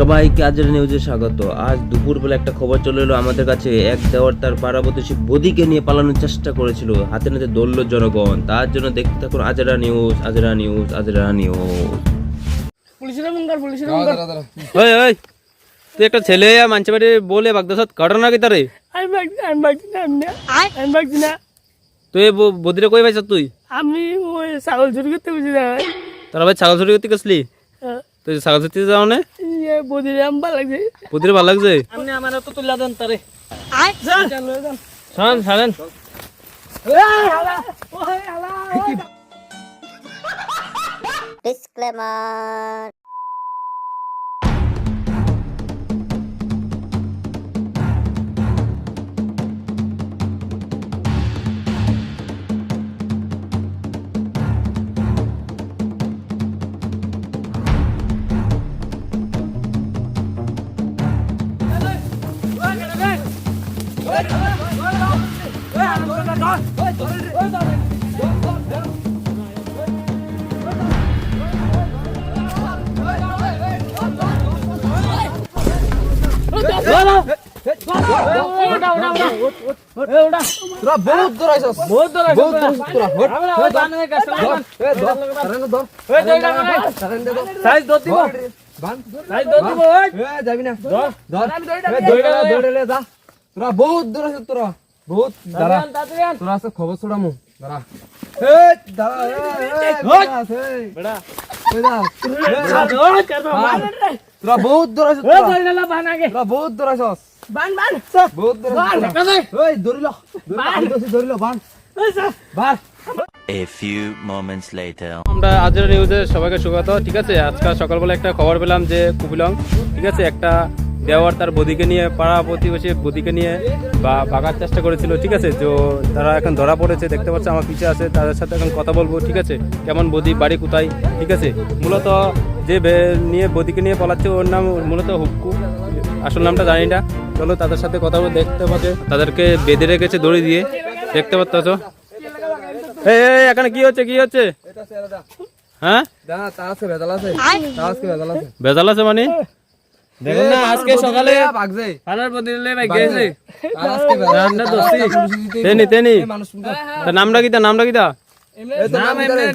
সবাইকে আজের নিউজে স্বাগত। আজ দুপুর দুপুরবেলা একটা খবর চলে এলো আমাদের কাছে। এক দেওয়ার তার পাড়াবতী বদিকে নিয়ে পালানোর চেষ্টা করেছিল। হাতে নাতে দৌড়ল জনগণ। তার জন্য দেখতে থাকুন আজরা নিউজ আজরা নিউজ আজরা নিউজ ওই ওই তুই একটা ছেলে মানছে বাড়ি বলে বাগদাসত কি তারে? বাগছি না বাগছি না তুই বদিরে কই পাইছ তুই? আমি ওই ছাগল চুরি করতে বুঝি না। তোরা ভাই ছাগল চুরি করতে গেছলি? তুই ছাগল চুরি যাও না বদিরে আম ভালো লাগছে। বদিরে ভালো লাগছে? আপনি আমার তো তুলা দেন তারে। বহুত তোরা বহুত দৌড়াইছস তোরা বহুত দাঁড়া। তোরা আছে খবর ছড়ামু। দাঁড়া। এ বহুত তোরা। বহুত দৌড়াইছস বান বান। বহুত দৌড়াইছস ওই দৌড়িল দৌড়িল দৌড়িল বান। বান। A few moments later. আমরা আজের নিউজে সবাইকে স্বাগত। ঠিক আছে আজকে সকালবেলা একটা খবর পেলাম যে ঠিক আছে একটা দেওয়ার তার বদিকে নিয়ে পাড়া প্রতিবেশী বদিকে নিয়ে বা ভাগার চেষ্টা করেছিল ঠিক আছে তো তারা এখন ধরা পড়েছে দেখতে পাচ্ছে আমার পিছিয়ে আছে তাদের সাথে এখন কথা বলব ঠিক আছে কেমন বদি বাড়ি কোথায় ঠিক আছে মূলত যে নিয়ে বদিকে নিয়ে পালাচ্ছে ওর নাম মূলত হুক্কু। আসল নামটা জানি না। চলো তাদের সাথে কথা বলে দেখতে পাচ্ছে তাদেরকে বেঁধে রেখেছে দড়ি দিয়ে। দেখতে পাচ্ছ? এই এখানে কি হচ্ছে কি হচ্ছে? হ্যাঁ? ভেজাল আছে মানে? দেখুন না আজকে সকালে তেনি তেনি। নামটা কিতা নামটা কিতা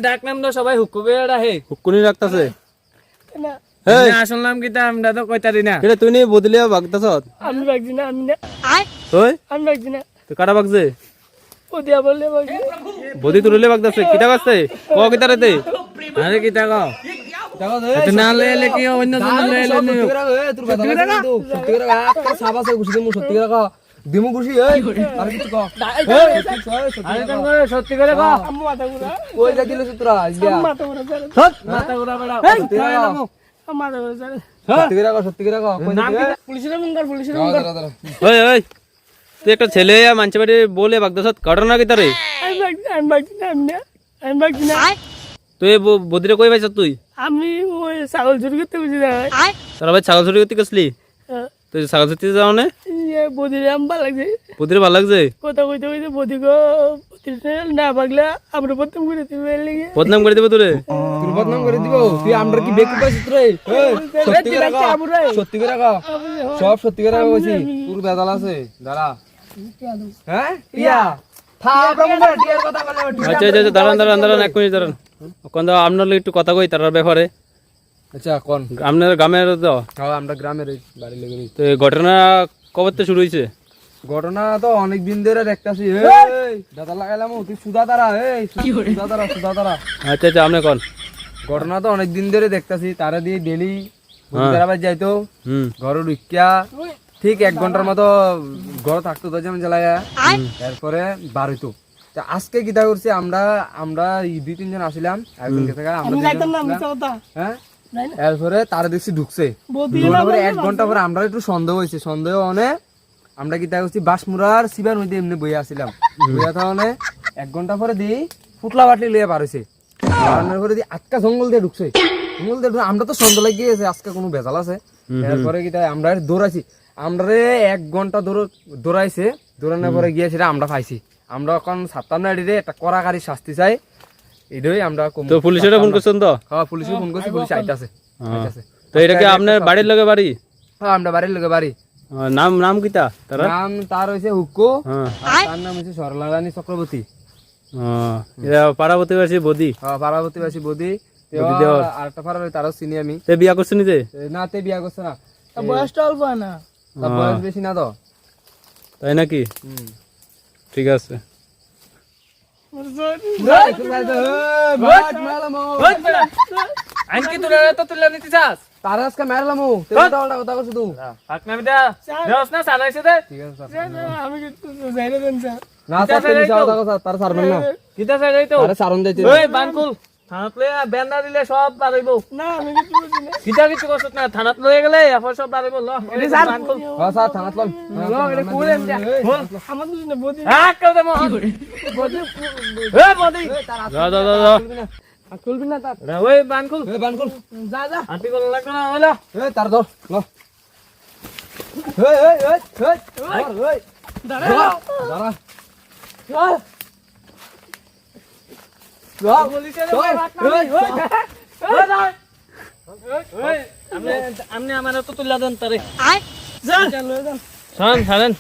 ডাক নাম তো সবাই হুকুবে হুকুনি রাখতাছে না। এই আসল আমরা তো কইতারি না কিরে তুই নি বদলিয়া বাগতাছ আমি বাগছি না আমি না। তুই আমি বাগছি না। তুই কাটা বাগছে ও বললে বাগছি বদি তুলে বাগতাছে কিটা গাছতে ক কিতা রেতে আরে কিতা কও না লইলে কি অন্য জন লইলে নি। সত্যি করে করে করে দিমু গুছি এই। আর কিছু কও। এই আরে তো করে সত্যি করে কও। আমি মাথা ঘুরা কই যা দিলে তোরা ইয়া মাথা ঘুরা মাথা ঘুরা বেড়া সত্যি করে কও। আমার মাথা ঘুরা সত্যি করে কও সত্যি করে কও। কই নাম কিতা পুলিশের মুঙ্গার পুলিশের মুঙ্গার দাঁড়া দাঁড়া ওই ওই। তুই একটা ছেলে মানছে বাড়ি বলে বাগদাস ঘটনা কিতা রে আমি বাগছি আমি বাগছি না আমি না। না তুই বদিরে কই পাইছ তুই? আমি ওই ছাগল চুরি করতে বুঝি না। তোরা ভাই ছাগল চুরি করতে গেছলি? তুই ছাগল চুরি যাও না ইয়ে বদিরে আম ভালো লাগছে। বদিরে ভালো লাগছে? কথা কইতে কইতে বদি গো না পাগলা আমরা প্রথম করে দিবে লেগে। বদনাম করে দেবে তোরে? তোর বদনাম করে দিব? তুই আমরা কি বেকুব পাইছিস রে সত্যি করে কও সত্যি করে কও সব সত্যি করে কইছি তোর ভেজাল আছে দাঁড়া। হ্যাঁ? ইয়া। আচ্ছা আচ্ছা আচ্ছা, দাঁড়ান দাঁড়ান দাঁড়ান এক মিনিট দাঁড়ান। কোন আপনার একটু কথা কই তার ব্যাপারে। আচ্ছা কোন? আপনার গ্রামের তো? হ্যাঁ আমরা গ্রামের বাড়ি। লেগে তো ঘটনা কবে থেকে শুরু হয়েছে? ঘটনা তো অনেক দিন ধরে দেখতাছি। এই দাদা লাগাইলাম ও, তুই সুদা তারা এই সুদা তারা সুদা তারা। আচ্ছা আচ্ছা আপনি কোন? ঘটনা তো অনেক দিন ধরে দেখতাছি তারা দিয়ে ডেলি বেড়াবার যাইতো হুম। ঘরে ঢুকিয়া ঠিক এক ঘণ্টার মতো ঘর থাকতো তো যেমন জ্বালাইয়া তারপরে বার হইতো তা আজকে কিতা করছি আমরা আমরা দুই তিনজন আসিলাম একজন আমরা হ্যাঁ। এরপরে তারা দেখছি ঢুকছে। এক ঘণ্টা পরে আমরা একটু সন্দেহ হয়েছে। সন্দেহ অনে আমরা কিতা করছি বাসমুরার সিবার মধ্যে এমনি বইয়া আসছিলাম। বইয়া থাকলে এক ঘণ্টা পরে দিই ফুটলা বাটলি লিয়ে পার হয়েছে পারানোর পরে দিয়ে আটকা জঙ্গল দিয়ে ঢুকছে। জঙ্গল দিয়ে ঢুকে- আমরা তো সন্দেহ লাগিয়ে গেছে আজকে কোনো ভেজাল আছে। এরপরে কিতা আমরা দৌড়াইছি। আমরা এক ঘণ্টা দৌড় দৌড়াইছে। দৌড়ানোর পরে গিয়ে সেটা আমরা পাইছি। আমরা এখন সাতটা নাড়ি রে একটা কড়াকারি শাস্তি চাই। এটাই আমরা তো পুলিশের ফোন করছেন তো? হ্যাঁ পুলিশে ফোন করছি পুলিশ আইতাছে আইতাছে। তো এটা কি আপনার বাড়ির লোকে বাড়ি? হ্যাঁ আমরা বাড়ির লোকে বাড়ি। নাম নাম কিতা তারা? নাম তার হুক্কো হ্যাঁ। আর তার নাম সরলা চক্রবর্তী। এরা বদি? হ্যাঁ, পার্বতীবাসী বদি। পাড়ার তারও চিনি আমি। তে বিয়া করছেন এ, না তে বিয়া করছে না। বয়সটা অল্প না। বয়স বেশি না তো। তাই নাকি? হুম। ঠিক আছে। আনকি তোরা তো তুলে নিতে চাস তার का মারলাম ও তুই উল্টা পাল্টা কথা করছিস তুই ফাঁক না বিদা দেওস না সারাইছে দে ঠিক আছে স্যার। আমি কিন্তু যাইরে দেন স্যার না স্যার তুমি যাও দেখো স্যার তার সারবেন থানাত লই বেন্দা দিলে সব না কিতা কিছু করছত না। থানাত লই গেলে এরপর সব বাড়াইব ল হ্যাঁ থানাত লম হ্যাঁ ল। দাঁড়া। আমনে আমার তো তুলা দেন তারে। শোন ছাড়েন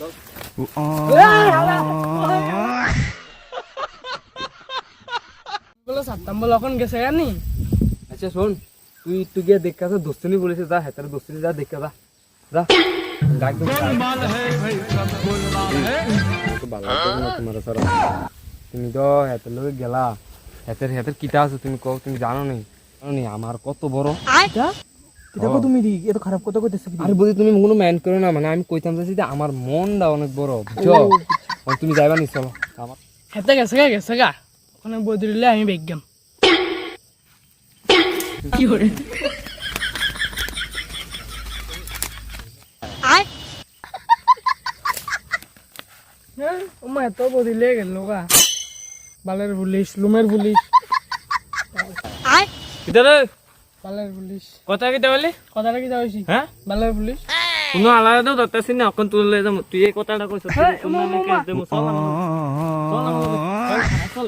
বলো সাতটাম বলো এখন গেছে জানি। আচ্ছা শোন তুই তুই গিয়ে দেখা তো দোস্তানি বলেছে যা হেতার দোস্তানি যা দেখা যা। যা তুমি তো হেতের লোকে গেলা। হেতের হেতের কিতা আছে তুমি কও তুমি জানো নি? জানো নি আমার কত বড়? দেখো তুমি দি এত খারাপ কথা কইতেছ কি? আরে বুঝি তুমি কোনো ম্যান করো না মানে আমি কইতাম চাইছি যে আমার মনটা অনেক বড় বুঝছ? মানে তুমি যাইবা নি চলো। আমার হেতে গেছে গা গেছে গা। ওখানে বদলিলে আমি বেগম কি করে ওমা এত বদিলে গেল গা। বালের পুলিশ লুমের পুলিশ। কিতা রে বালের পুলিশ। কথা কিতা বলি কথাটা কি যাওয়াইছি হ্যাঁ? বালের পুলিশ। কোনো আলাদা তো ধরতেছি না তুলে যাম। তুই এই কথাটা কইছ কোনো না কেস দেমু চল আমার চল চল